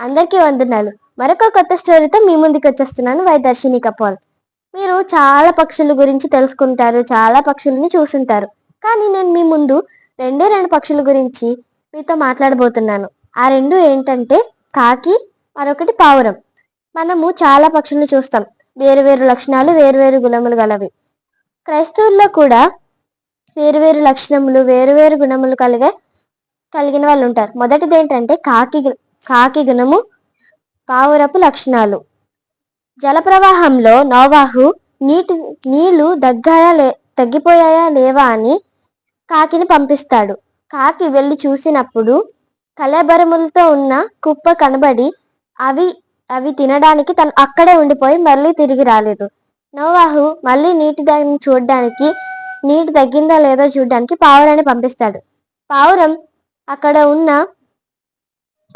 అందరికీ వందనాలు. మరొక కొత్త స్టోరీతో మీ ముందుకు వచ్చేస్తున్నాను వైదర్శిని కపాల్ మీరు చాలా పక్షుల గురించి తెలుసుకుంటారు చాలా పక్షుల్ని చూసుంటారు. కానీ నేను మీ ముందు రెండే రెండు పక్షుల గురించి మీతో మాట్లాడబోతున్నాను. ఆ రెండు ఏంటంటే కాకి మరొకటి పావురం. మనము చాలా పక్షులను చూస్తాం. వేరు వేరు లక్షణాలు వేరు వేరు గుణములు గలవి. క్రైస్తవుల్లో కూడా వేరు వేరు లక్షణములు వేరు వేరు గుణములు కలిగే కలిగిన వాళ్ళు ఉంటారు మొదటిది ఏంటంటే కాకి కాకి గుణము పావురపు లక్షణాలు. జలప్రవాహంలో నోవాహు నీటి నీళ్ళు దగ్గాయా లే తగ్గిపోయాయా లేవా అని కాకిని పంపిస్తాడు. కాకి వెళ్ళి చూసినప్పుడు కలేబరములతో ఉన్న కుప్ప కనబడి అవి అవి తినడానికి తను అక్కడే ఉండిపోయి మళ్ళీ తిరిగి రాలేదు. నోవాహు మళ్ళీ నీటి దాన్ని చూడడానికి నీటి తగ్గిందా లేదో చూడడానికి పావురాన్ని పంపిస్తాడు. పావురం అక్కడ ఉన్న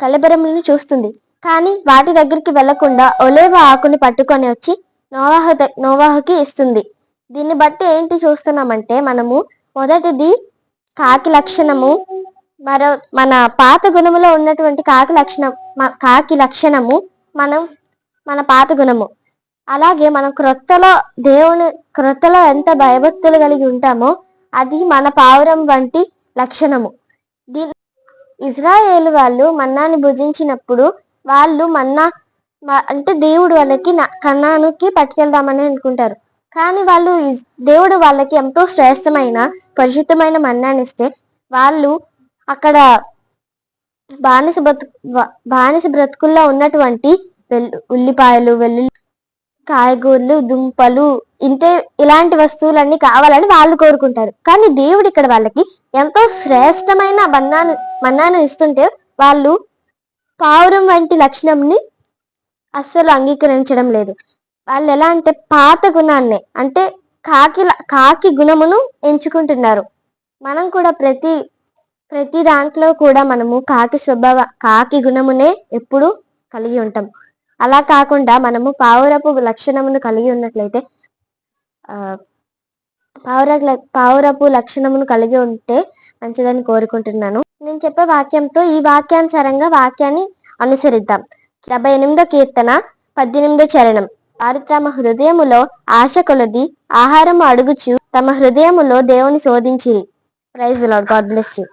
కలబరములను చూస్తుంది. కానీ వాటి దగ్గరికి వెళ్ళకుండా ఒలేవ ఆకుని పట్టుకొని వచ్చి నోవాహ నోవాహుకి ఇస్తుంది. దీన్ని బట్టి ఏంటి చూస్తున్నామంటే మనము మొదటిది కాకి లక్షణము మరో మన పాత గుణములో ఉన్నటువంటి కాకి లక్షణం కాకి లక్షణము మనం మన పాత గుణము. అలాగే మనం క్రొత్తలో దేవుని క్రొత్తలో ఎంత భయభక్తులు కలిగి ఉంటామో అది మన పావురం వంటి లక్షణము. దీని ఇజ్రాయేల్ వాళ్ళు మన్నాని భుజించినప్పుడు వాళ్ళు మన్నా అంటే దేవుడు వాళ్ళకి కన్నానుకి పట్టుకెళ్దామని అనుకుంటారు. కానీ వాళ్ళు దేవుడు వాళ్ళకి ఎంతో శ్రేష్టమైన పరిశుద్ధమైన మన్నాన్ని ఇస్తే వాళ్ళు అక్కడ బానిస బ్రతుకు బానిస బ్రతుకుల్లో ఉన్నటువంటి ఉల్లిపాయలు వెల్లుల్లి కాయగూరలు దుంపలు ఇంటే ఇలాంటి వస్తువులన్నీ కావాలని వాళ్ళు కోరుకుంటారు. కానీ దేవుడు ఇక్కడ వాళ్ళకి ఎంతో శ్రేష్టమైన మన్నాను మన్నాను ఇస్తుంటే వాళ్ళు పావురం వంటి లక్షణంని అస్సలు అంగీకరించడం లేదు. వాళ్ళు ఎలా అంటే పాత గుణాన్ని అంటే కాకి కాకి గుణమును ఎంచుకుంటున్నారు. మనం కూడా ప్రతి ప్రతి దాంట్లో కూడా మనము కాకి స్వభావ కాకి గుణమునే ఎప్పుడు కలిగి ఉంటాం. అలా కాకుండా మనము పావురపు లక్షణమును కలిగి ఉన్నట్లయితే పావుర పావురపు లక్షణమును కలిగి ఉంటే మంచిదని కోరుకుంటున్నాను. నేను చెప్పే వాక్యంతో ఈ వాక్యానుసారంగా వాక్యాన్ని అనుసరిద్దాం. డెబ్బై ఎనిమిదో కీర్తన పద్దెనిమిదో చరణం. వారు తమ హృదయములో ఆశ కొలది ఆహారం అడుగుచు తమ హృదయములో దేవుని శోధించిరి. Praise lord God bless you